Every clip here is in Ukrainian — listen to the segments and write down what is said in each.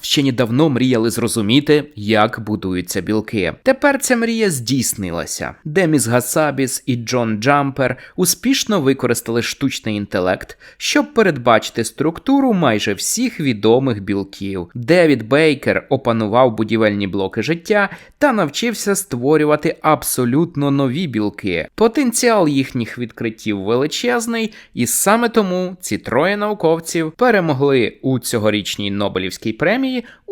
Вчені давно мріяли зрозуміти, як будуються білки. Тепер ця мрія здійснилася. Деміс Гасабіс і Джон Джампер успішно використали штучний інтелект, щоб передбачити структуру майже всіх відомих білків. Девід Бейкер опанував будівельні блоки життя та навчився створювати абсолютно нові білки. Потенціал їхніх відкриттів величезний, і саме тому ці троє науковців перемогли у цьогорічній Нобелівській премії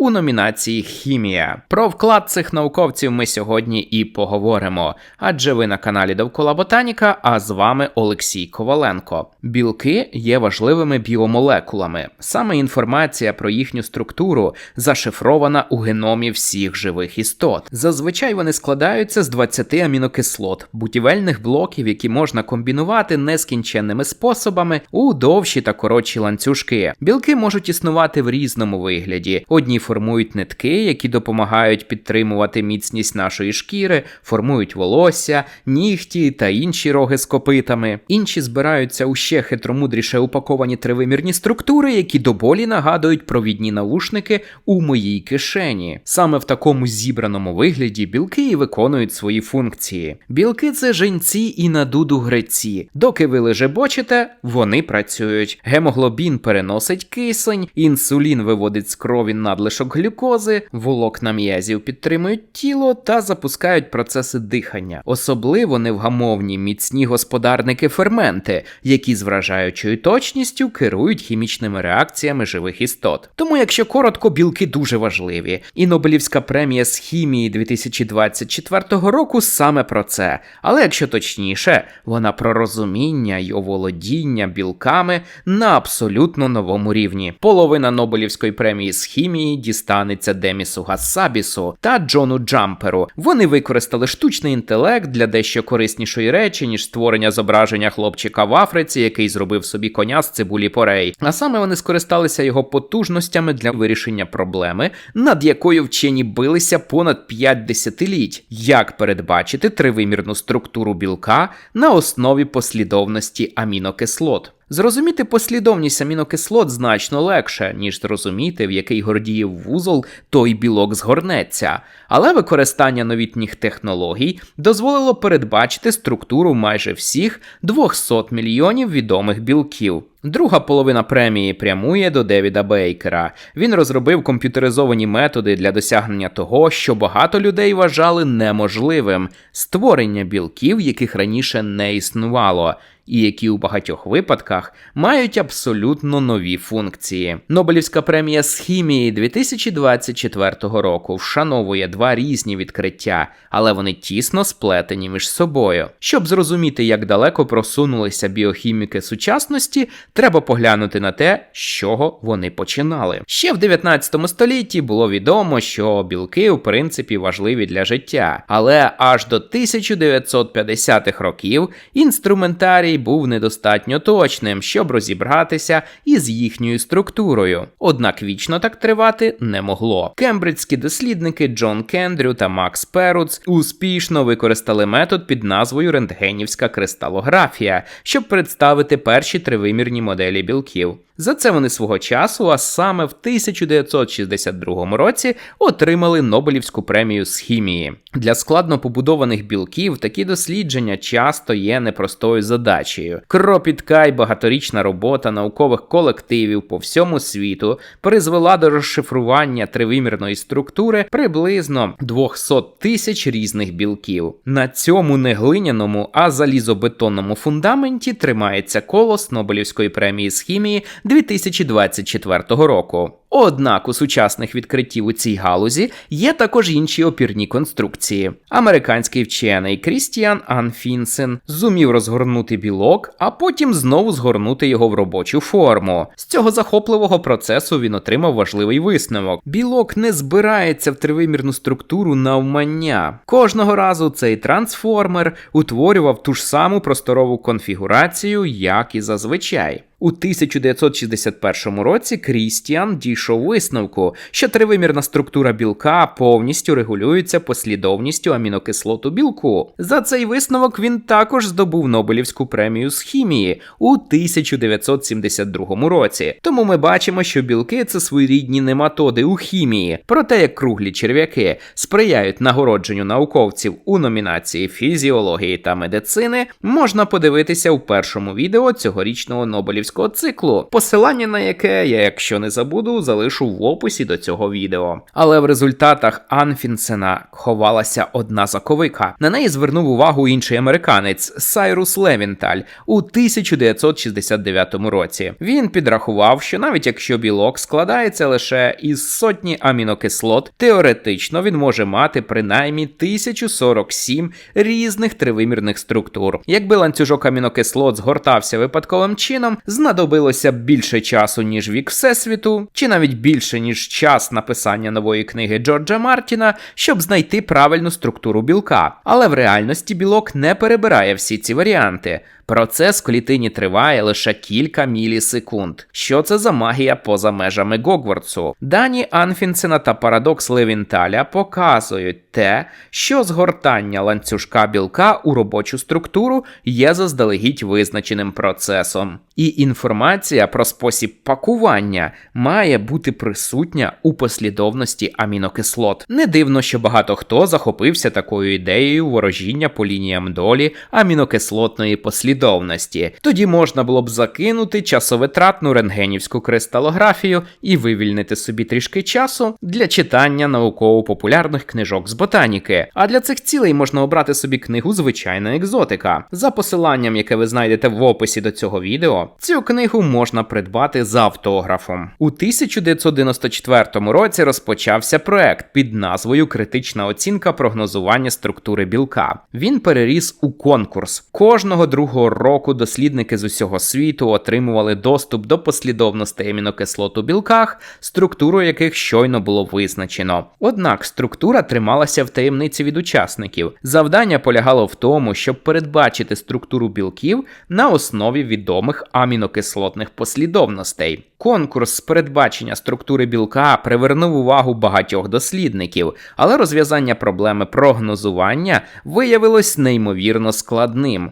у номінації Хімія. Про вклад цих науковців ми сьогодні і поговоримо. Адже ви на каналі Довкола Ботаніка, а з вами Олексій Коваленко. Білки є важливими біомолекулами. Саме інформація про їхню структуру зашифрована у геномі всіх живих істот. Зазвичай вони складаються з 20 амінокислот, будівельних блоків, які можна комбінувати нескінченними способами у довші та коротші ланцюжки. Білки можуть існувати в різному вигляді. Одні формують нитки, які допомагають підтримувати міцність нашої шкіри, формують волосся, нігті та інші роги з копитами. Інші збираються у ще хитромудріше упаковані тривимірні структури, які до болі нагадують провідні навушники у моїй кишені. Саме в такому зібраному вигляді білки і виконують свої функції. Білки це женці і надуду греці. Доки ви лежебочите, вони працюють. Гемоглобін переносить кисень, інсулін виводить з крові надлишок глюкози, волокна м'язів підтримують тіло та запускають процеси дихання. Особливо невгамовні міцні господарники ферменти, які з вражаючою точністю керують хімічними реакціями живих істот. Тому, якщо коротко, білки дуже важливі, і Нобелівська премія з хімії 2024 року саме про це. Але якщо точніше, вона про розуміння й оволодіння білками на абсолютно новому рівні. Половина Нобелівської премії з хімії дістанеться Демісу Гасабісу та Джону Джамперу. Вони використали штучний інтелект для дещо кориснішої речі, ніж створення зображення хлопчика в Африці, який зробив собі коня з цибулі порей. А саме вони скористалися його потужностями для вирішення проблеми, над якою вчені билися понад 5 десятиліть, як передбачити тривимірну структуру білка на основі послідовності амінокислот. Зрозуміти послідовність амінокислот значно легше, ніж зрозуміти, в який гордіїв вузол той білок згорнеться. Але використання новітніх технологій дозволило передбачити структуру майже всіх 200 мільйонів відомих білків. Друга половина премії прямує до Девіда Бейкера. Він розробив комп'ютеризовані методи для досягнення того, що багато людей вважали неможливим створення білків, яких раніше не існувало. І які у багатьох випадках мають абсолютно нові функції. Нобелівська премія з хімії 2024 року вшановує два різні відкриття, але вони тісно сплетені між собою. Щоб зрозуміти, як далеко просунулися біохіміки сучасності, треба поглянути на те, з чого вони починали. Ще в 19 столітті було відомо, що білки в принципі важливі для життя, але аж до 1950-х років інструментарій був недостатньо точним, щоб розібратися із їхньою структурою. Однак вічно так тривати не могло. Кембриджські дослідники Джон Кендрю та Макс Перуц успішно використали метод під назвою рентгенівська кристалографія, щоб представити перші тривимірні моделі білків. За це вони свого часу, а саме в 1962 році, отримали Нобелівську премію з хімії. Для складно побудованих білків такі дослідження часто є непростою задачею. Кропітка й багаторічна робота наукових колективів по всьому світу призвела до розшифрування тривимірної структури приблизно 200 тисяч різних білків. На цьому не глиняному, а залізобетонному фундаменті тримається колос Нобелівської премії з хімії 2024 року. Однак у сучасних відкриттів у цій галузі є також інші опірні конструкції. Американський вчений Крістіан Анфінсен зумів розгорнути білок, а потім знову згорнути його в робочу форму. З цього захопливого процесу він отримав важливий висновок: білок не збирається в тривимірну структуру навмання. Кожного разу цей трансформер утворював ту ж саму просторову конфігурацію, як і зазвичай. У 1961 році Крістіан дійшов дійшов висновку, що тривимірна структура білка повністю регулюється послідовністю амінокислоту білку. За цей висновок він також здобув Нобелівську премію з хімії у 1972 році. Тому ми бачимо, що білки це своєрідні нематоди у хімії, проте як круглі черв'яки сприяють нагородженню науковців у номінації фізіології та медицини, можна подивитися у першому відео цьогорічного Нобелівського циклу, посилання на яке я, якщо не забуду, залишу в описі до цього відео. Але в результатах Анфінсена ховалася одна заковика. На неї звернув увагу інший американець Сайрус Левінталь у 1969 році. Він підрахував, що навіть якщо білок складається лише із сотні амінокислот, теоретично він може мати принаймні 1047 різних тривимірних структур. Якби ланцюжок амінокислот згортався випадковим чином, знадобилося б більше часу, ніж вік Всесвіту, чи навіть більше, ніж час написання нової книги Джорджа Мартіна, щоб знайти правильну структуру білка. Але в реальності білок не перебирає всі ці варіанти. Процес в клітині триває лише кілька мілісекунд. Що це за магія поза межами Гогвартсу? Дані Анфінсена та парадокс Левінталя показують те, що згортання ланцюжка білка у робочу структуру є заздалегідь визначеним процесом. І інформація про спосіб пакування має бути присутня у послідовності амінокислот. Не дивно, що багато хто захопився такою ідеєю ворожіння по лініям долі амінокислотної послідовності послідовності. Тоді можна було б закинути часовитратну рентгенівську кристалографію і вивільнити собі трішки часу для читання науково-популярних книжок з ботаніки. А для цих цілей можна обрати собі книгу Звичайна екзотика. За посиланням, яке ви знайдете в описі до цього відео, цю книгу можна придбати за автографом. У 1994 році розпочався проект під назвою Критична оцінка прогнозування структури білка. Він переріс у конкурс кожного другого року дослідники з усього світу отримували доступ до послідовностей амінокислот у білках, структуру яких щойно було визначено. Однак структура трималася в таємниці від учасників. Завдання полягало в тому, щоб передбачити структуру білків на основі відомих амінокислотних послідовностей. Конкурс з передбачення структури білка привернув увагу багатьох дослідників, але розв'язання проблеми прогнозування виявилось неймовірно складним.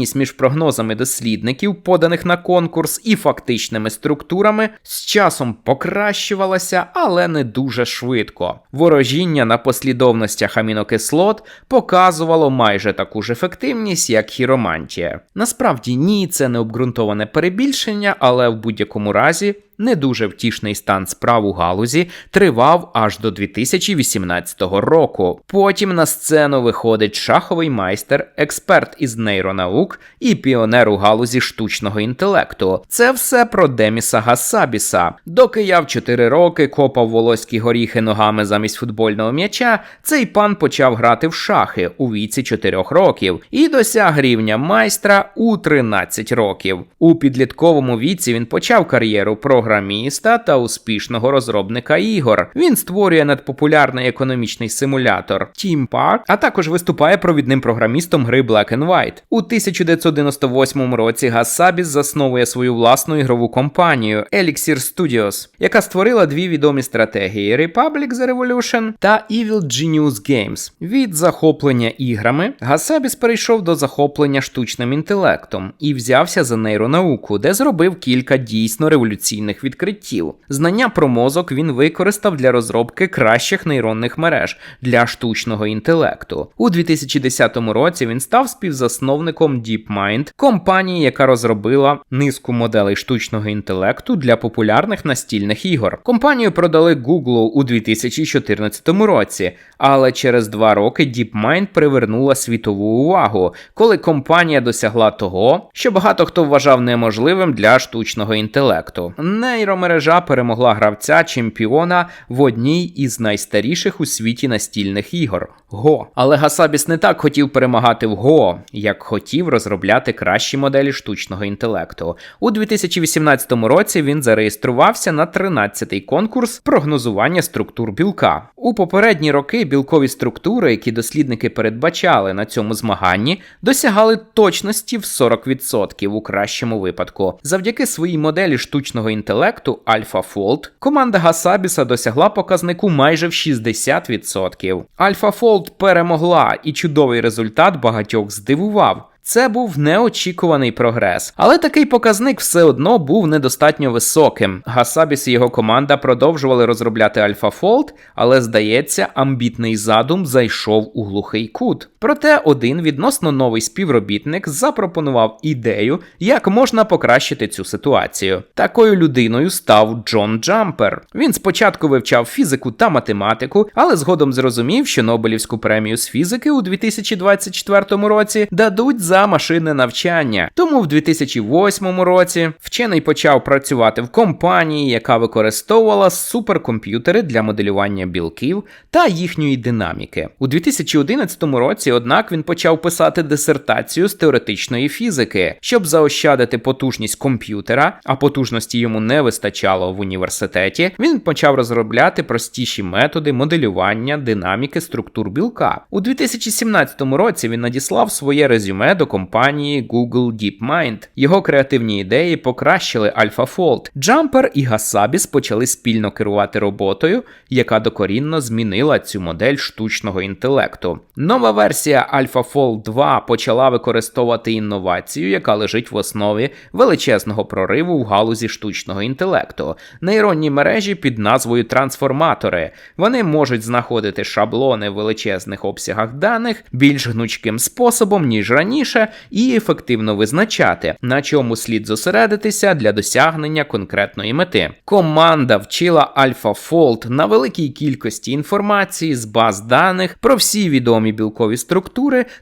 Відповідність між прогнозами дослідників, поданих на конкурс, і фактичними структурами з часом покращувалася, але не дуже швидко. Ворожіння на послідовностях амінокислот показувало майже таку ж ефективність, як хіромантія. Насправді ні, це не обґрунтоване перебільшення, але в будь-якому разі не дуже втішний стан справ у галузі тривав аж до 2018 року. Потім на сцену виходить шаховий майстер, експерт із нейронаук і піонер у галузі штучного інтелекту. Це все про Деміса Гасабіса. Доки я в 4 роки копав волоські горіхи ногами замість футбольного м'яча, цей пан почав грати в шахи у віці 4 років і досяг рівня майстра у 13 років. У підлітковому віці він почав кар'єру програміста програміста та успішного розробника ігор. Він створює надпопулярний економічний симулятор Team Park, а також виступає провідним програмістом гри Black and White. У 1998 році Гасабіс засновує свою власну ігрову компанію Elixir Studios, яка створила дві відомі стратегії Republic The Revolution та Evil Genius Games. Від захоплення іграми Гасабіс перейшов до захоплення штучним інтелектом і взявся за нейронауку, де зробив кілька дійсно революційних відкриттів. Знання про мозок він використав для розробки кращих нейронних мереж для штучного інтелекту. У 2010 році він став співзасновником DeepMind, компанії, яка розробила низку моделей штучного інтелекту для популярних настільних ігор. Компанію продали Google у 2014 році, але через два роки DeepMind привернула світову увагу, коли компанія досягла того, що багато хто вважав неможливим для штучного інтелекту. Нейромережа перемогла гравця чемпіона в одній із найстаріших у світі настільних ігор Го. Але Гасабіс не так хотів перемагати в Го, як хотів розробляти кращі моделі штучного інтелекту. У 2018 році він зареєструвався на 13-й конкурс прогнозування структур білка. У попередні роки білкові структури, які дослідники передбачали на цьому змаганні, досягали точності в 40% у кращому випадку. Завдяки своїй моделі штучного інтелекту інтелекту AlphaFold, команда Гасабіса досягла показнику майже в 60%. AlphaFold перемогла, і чудовий результат багатьох здивував. Це був неочікуваний прогрес, але такий показник все одно був недостатньо високим. Гасабіс і його команда продовжували розробляти AlphaFold, але здається, амбітний задум зайшов у глухий кут. Проте один відносно новий співробітник запропонував ідею, як можна покращити цю ситуацію. Такою людиною став Джон Джампер. Він спочатку вивчав фізику та математику, але згодом зрозумів, що Нобелівську премію з фізики у 2024 році дадуть за машинне навчання. Тому в 2008 році вчений почав працювати в компанії, яка використовувала суперкомп'ютери для моделювання білків та їхньої динаміки. У 2011 році, однак, він почав писати дисертацію з теоретичної фізики, щоб заощадити потужність комп'ютера, а потужності йому не вистачало в університеті. Він почав розробляти простіші методи моделювання динаміки структур білка. У 2017 році він надіслав своє резюме до компанії Google DeepMind. Його креативні ідеї покращили AlphaFold. Jumper і Гасабіс почали спільно керувати роботою, яка докорінно змінила цю модель штучного інтелекту. Нова версія AlphaFold 2 почала використовувати інновацію, яка лежить в основі величезного прориву в галузі штучного інтелекту. Нейронні мережі під назвою трансформатори. Вони можуть знаходити шаблони в величезних обсягах даних більш гнучким способом, ніж раніше, і ефективно визначати, на чому слід зосередитися для досягнення конкретної мети. Команда вчила AlphaFold на великій кількості інформації з баз даних про всі відомі білкові структури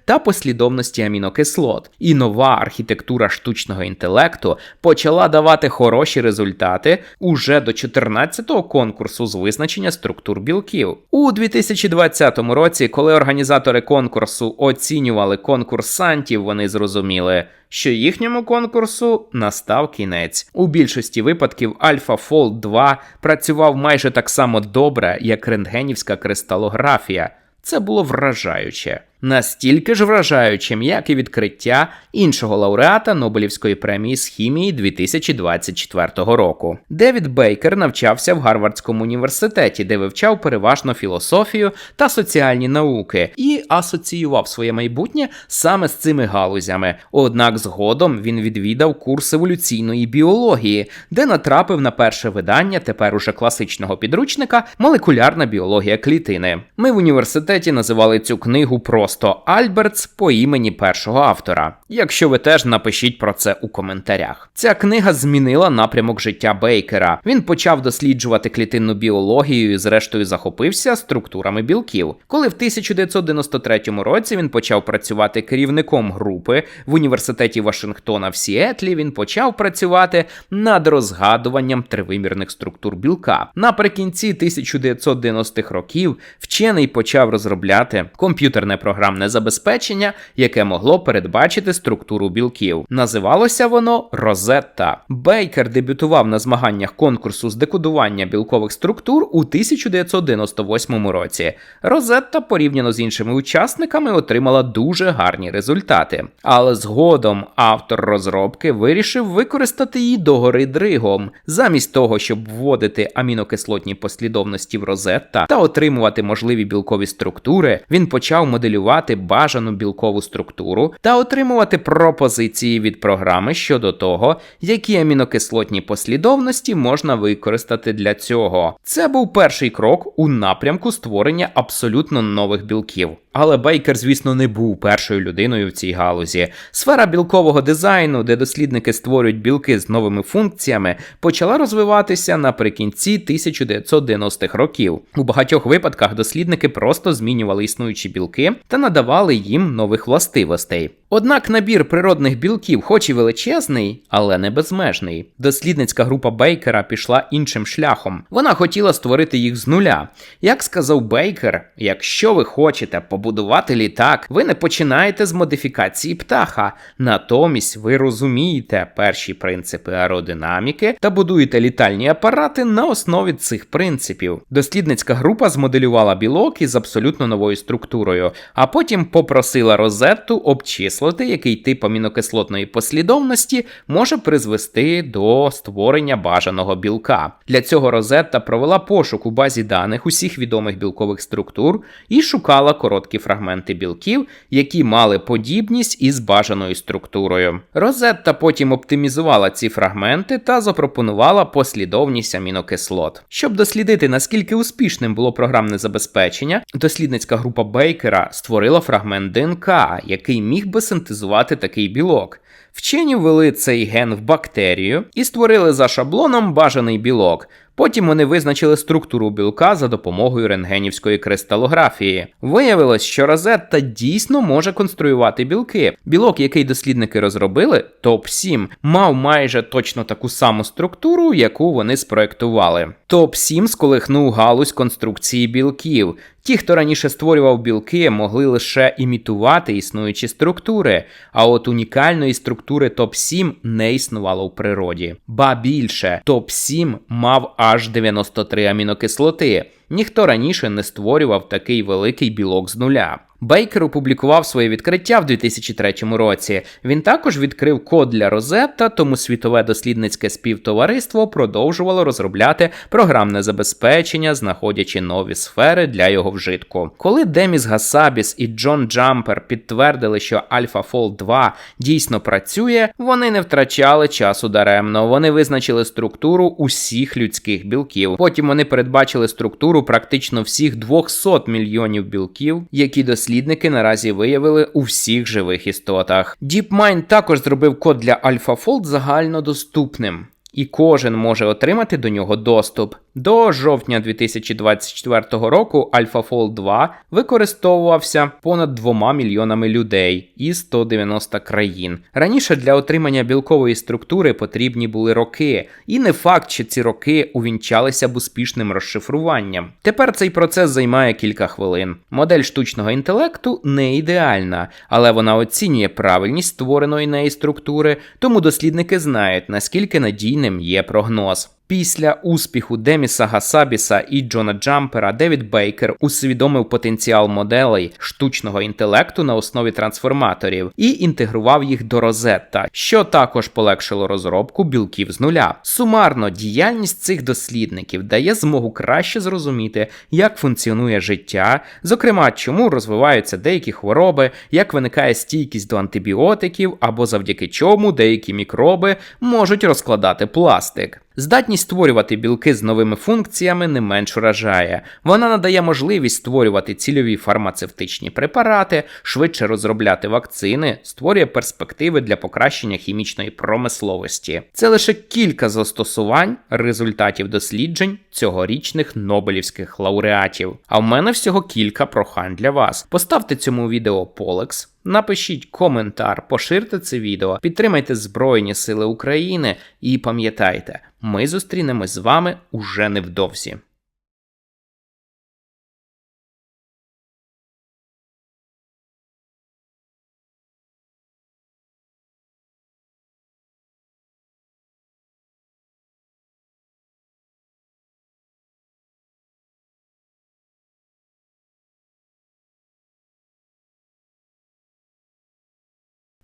та послідовності амінокислот. І нова архітектура штучного інтелекту почала давати хороші результати уже до 14-го конкурсу з визначення структур білків. У 2020 році, коли організатори конкурсу оцінювали конкурсантів, вони зрозуміли, що їхньому конкурсу настав кінець. У більшості випадків AlphaFold 2 працював майже так само добре, як рентгенівська кристалографія. Це було вражаюче. Настільки ж вражаючим, як і відкриття іншого лауреата Нобелівської премії з хімії 2024 року. Девід Бейкер навчався в Гарвардському університеті, де вивчав переважно філософію та соціальні науки, і асоціював своє майбутнє саме з цими галузями. Однак згодом він відвідав курс еволюційної біології, де натрапив на перше видання тепер уже класичного підручника Молекулярна біологія клітини. Ми в університеті називали цю книгу про просто Альбертс по імені першого автора. Якщо ви теж напишіть про це у коментарях. Ця книга змінила напрямок життя Бейкера. Він почав досліджувати клітинну біологію і, зрештою, захопився структурами білків. Коли в 1993 році він почав працювати керівником групи в університеті Вашингтона в Сіетлі, він почав працювати над розгадуванням тривимірних структур білка. Наприкінці 1990-х років вчений почав розробляти комп'ютерне програмне забезпечення, яке могло передбачити структуру білків. Називалося воно Розетта. Бейкер дебютував на змаганнях конкурсу з декодування білкових структур у 1998 році. Розетта, порівняно з іншими учасниками, отримала дуже гарні результати. Але згодом автор розробки вирішив використати її догори дригом, замість того, щоб вводити амінокислотні послідовності в Розетта та отримувати можливі білкові структури, він почав моделювати бажану білкову структуру та отримувати пропозиції від програми щодо того, які амінокислотні послідовності можна використати для цього. Це був перший крок у напрямку створення абсолютно нових білків. Але Бейкер, звісно, не був першою людиною в цій галузі. Сфера білкового дизайну, де дослідники створюють білки з новими функціями, почала розвиватися наприкінці 1990-х років. У багатьох випадках дослідники просто змінювали існуючі білки та надавали їм нових властивостей. Однак набір природних білків, хоч і величезний, але не безмежний. Дослідницька група Бейкера пішла іншим шляхом. Вона хотіла створити їх з нуля. Як сказав Бейкер, якщо ви хочете побудувати літак, ви не починаєте з модифікації птаха. Натомість ви розумієте перші принципи аеродинаміки та будуєте літальні апарати на основі цих принципів. Дослідницька група змоделювала білок із абсолютно новою структурою, а потім попросила Розетту обчислити висловити, який тип амінокислотної послідовності може призвести до створення бажаного білка. Для цього Розетта провела пошук у базі даних усіх відомих білкових структур і шукала короткі фрагменти білків, які мали подібність із бажаною структурою. Розетта потім оптимізувала ці фрагменти та запропонувала послідовність амінокислот. Щоб дослідити, наскільки успішним було програмне забезпечення, дослідницька група Бейкера створила фрагмент ДНК, який міг би синтезувати такий білок. Вчені ввели цей ген в бактерію і створили за шаблоном бажаний білок. Потім вони визначили структуру білка за допомогою рентгенівської кристалографії. Виявилось, що Розетта дійсно може конструювати білки. Білок, який дослідники розробили, ТОП-7, мав майже точно таку саму структуру, яку вони спроектували. ТОП-7 сколихнув галузь конструкції білків. Ті, хто раніше створював білки, могли лише імітувати існуючі структури, а от унікальної структури ТОП-7 не існувало в природі. Ба більше, ТОП-7 мав аж 93 амінокислоти. Ніхто раніше не створював такий великий білок з нуля. Бейкер опублікував своє відкриття в 2003 році. Він також відкрив код для Розетта, тому світове дослідницьке співтовариство продовжувало розробляти програмне забезпечення, знаходячи нові сфери для його вжитку. Коли Деміс Гасабіс і Джон Джампер підтвердили, що AlphaFold 2 дійсно працює, вони не втрачали часу даремно. Вони визначили структуру усіх людських білків. Потім вони передбачили структуру практично всіх 200 мільйонів білків, які дослідники наразі виявили у всіх живих істотах. DeepMind також зробив код для AlphaFold загальнодоступним. І кожен може отримати до нього доступ. До жовтня 2024 року AlphaFold 2 використовувався понад 2 мільйонами людей із 190 країн. Раніше для отримання білкової структури потрібні були роки, і не факт, що ці роки увінчалися б успішним розшифруванням. Тепер цей процес займає кілька хвилин. Модель штучного інтелекту не ідеальна, але вона оцінює правильність створеної неї структури, тому дослідники знають, наскільки надійним є прогноз. Після успіху Деміса Гасабіса і Джона Джампера Девід Бейкер усвідомив потенціал моделей штучного інтелекту на основі трансформаторів і інтегрував їх до Розетта, що також полегшило розробку білків з нуля. Сумарно, діяльність цих дослідників дає змогу краще зрозуміти, як функціонує життя, зокрема, чому розвиваються деякі хвороби, як виникає стійкість до антибіотиків або завдяки чому деякі мікроби можуть розкладати пластик. Здатність створювати білки з новими функціями не менш вражає. Вона надає можливість створювати цільові фармацевтичні препарати, швидше розробляти вакцини, створює перспективи для покращення хімічної промисловості. Це лише кілька застосувань результатів досліджень цьогорічних Нобелівських лауреатів. А в мене всього кілька прохань для вас. Поставте цьому відео полекс. Напишіть коментар, поширте це відео, підтримайте Збройні Сили України і пам'ятайте, ми зустрінемось з вами уже невдовзі.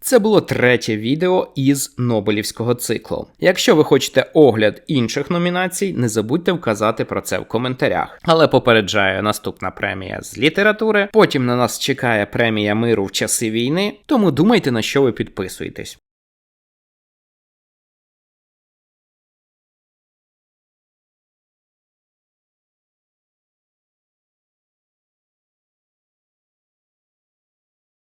Це було третє відео із Нобелівського циклу. Якщо ви хочете огляд інших номінацій, не забудьте вказати про це в коментарях. Але попереджаю, наступна премія з літератури. Потім на нас чекає премія миру в часи війни, тому думайте на що ви підписуєтесь.